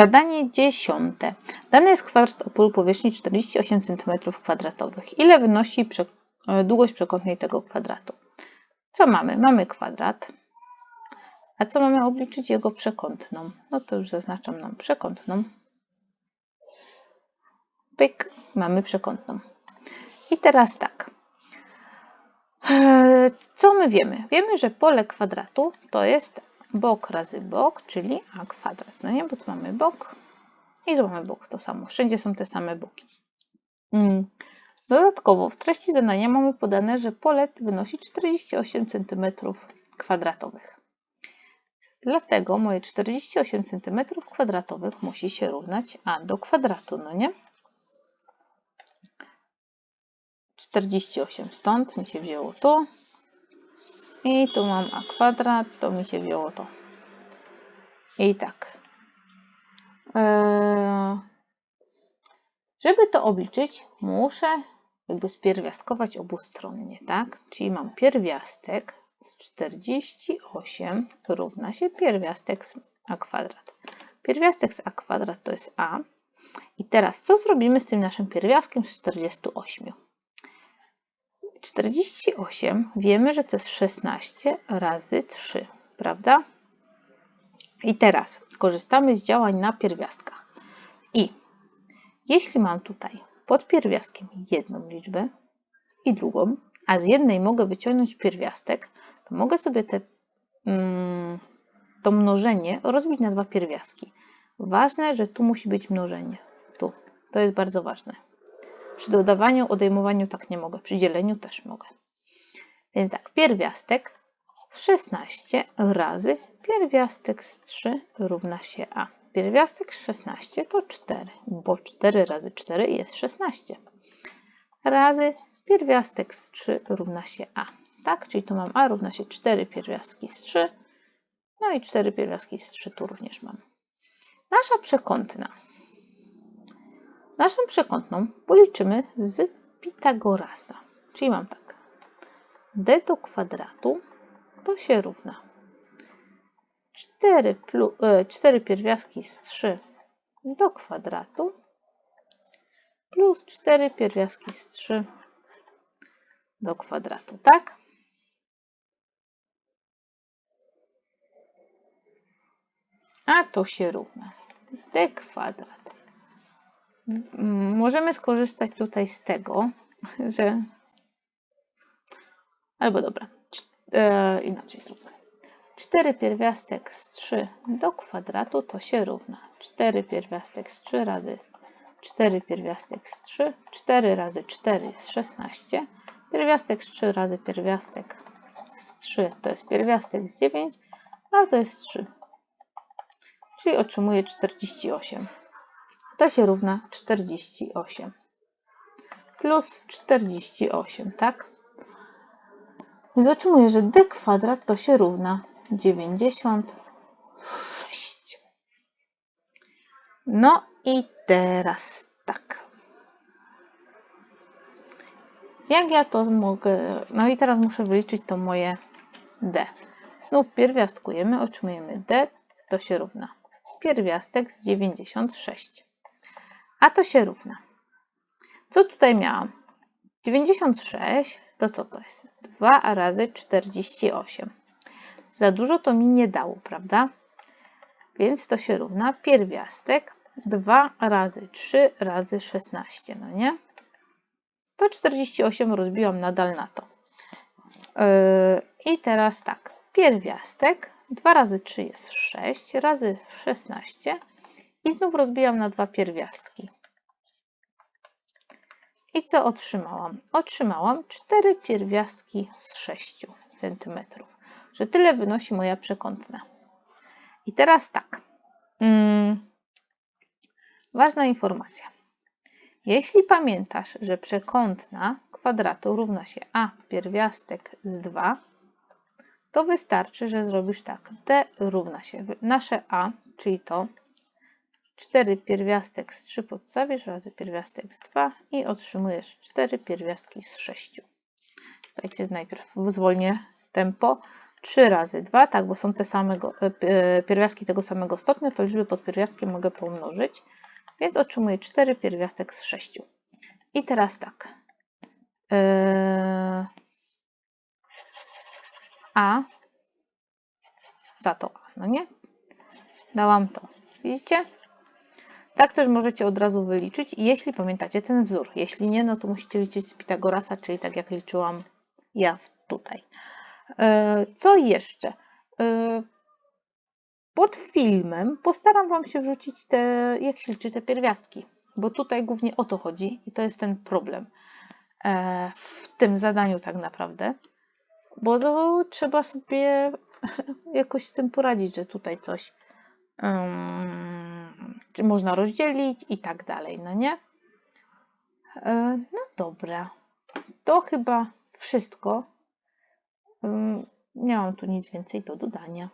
Zadanie dziesiąte. Dany jest kwadrat o powierzchni 48 cm2. Ile wynosi prze- e, długość przekątnej tego kwadratu? Co mamy? Mamy kwadrat. A co mamy obliczyć jego przekątną? No to już zaznaczam nam przekątną. Pyk, mamy przekątną. I teraz tak. Eee, Co my wiemy? Wiemy, że pole kwadratu to jest bok razy bok, czyli a kwadrat. No nie, bo tu mamy bok i tu mamy bok. To samo. Wszędzie są te same boki. Mm. Dodatkowo w treści zadania mamy podane, że pole wynosi 48 cm kwadratowych. Dlatego moje 48 cm kwadratowych musi się równać a do kwadratu, no nie? 48 stąd mi się wzięło tu. I tu mam a kwadrat, to mi się wzięło to. I tak. Eee, żeby to obliczyć, muszę jakby spierwiastkować obustronnie, tak? Czyli mam pierwiastek z 48 równa się pierwiastek z a kwadrat. Pierwiastek z a kwadrat to jest a. I teraz co zrobimy z tym naszym pierwiastkiem z 48? 48 wiemy, że to jest 16 razy 3, prawda? I teraz korzystamy z działań na pierwiastkach. I jeśli mam tutaj pod pierwiastkiem jedną liczbę i drugą, a z jednej mogę wyciągnąć pierwiastek, to mogę sobie te, mm, to mnożenie rozbić na dwa pierwiastki. Ważne, że tu musi być mnożenie. Tu. To jest bardzo ważne. Przy dodawaniu, odejmowaniu tak nie mogę, przy dzieleniu też mogę. Więc tak, pierwiastek z 16 razy pierwiastek z 3 równa się a. Pierwiastek z 16 to 4, bo 4 razy 4 jest 16. Razy pierwiastek z 3 równa się a. Tak, czyli tu mam a równa się 4 pierwiastki z 3. No i 4 pierwiastki z 3 tu również mam. Nasza przekątna. Naszą przekątną policzymy z Pitagorasa. Czyli mam tak. d do kwadratu to się równa 4, plus, 4 pierwiastki z 3 do kwadratu plus 4 pierwiastki z 3 do kwadratu, tak? A to się równa d kwadrat. Możemy skorzystać tutaj z tego, że albo dobra, e, inaczej zróbmy. 4 pierwiastek z 3 do kwadratu to się równa 4 pierwiastek z 3 razy 4 pierwiastek z 3, 4 razy 4 jest 16, pierwiastek z 3 razy pierwiastek z 3 to jest pierwiastek z 9, a to jest 3. Czyli otrzymuję 48. To się równa 48 plus 48, tak? Więc otrzymuję, że d kwadrat to się równa 96. No i teraz tak. Jak ja to mogę... No i teraz muszę wyliczyć to moje d. Znów pierwiastkujemy, otrzymujemy d, to się równa pierwiastek z 96. A to się równa. Co tutaj miałam? 96 to co to jest? 2 razy 48. Za dużo to mi nie dało, prawda? Więc to się równa pierwiastek 2 razy 3 razy 16, no nie? To 48 rozbiłam nadal na to. Yy, I teraz tak, pierwiastek 2 razy 3 jest 6 razy 16 i znów rozbijam na dwa pierwiastki. I co otrzymałam? Otrzymałam 4 pierwiastki z 6 cm, że tyle wynosi moja przekątna. I teraz tak. Mm, ważna informacja. Jeśli pamiętasz, że przekątna kwadratu równa się a pierwiastek z 2, to wystarczy, że zrobisz tak. d równa się nasze a, czyli to 4 pierwiastek z 3 podstawisz razy pierwiastek z 2 i otrzymujesz 4 pierwiastki z 6. Dajcie najpierw zwolnię tempo, 3 razy 2, tak, bo są te same e, e, pierwiastki tego samego stopnia, to liczby pod pierwiastkiem mogę pomnożyć, więc otrzymuję 4 pierwiastek z 6. I teraz tak. E, A za to A, no nie? Dałam to. Widzicie? Tak też możecie od razu wyliczyć, jeśli pamiętacie ten wzór. Jeśli nie, no to musicie liczyć z Pitagorasa, czyli tak jak liczyłam ja tutaj. E, Co jeszcze? E, Pod filmem postaram Wam się wrzucić te, jak się liczy te pierwiastki, bo tutaj głównie o to chodzi i to jest ten problem e, w tym zadaniu tak naprawdę, bo to trzeba sobie jakoś z tym poradzić, że tutaj coś um, można rozdzielić i tak dalej, no nie? E, No dobra, to chyba wszystko. Ym, Nie mam tu nic więcej do dodania.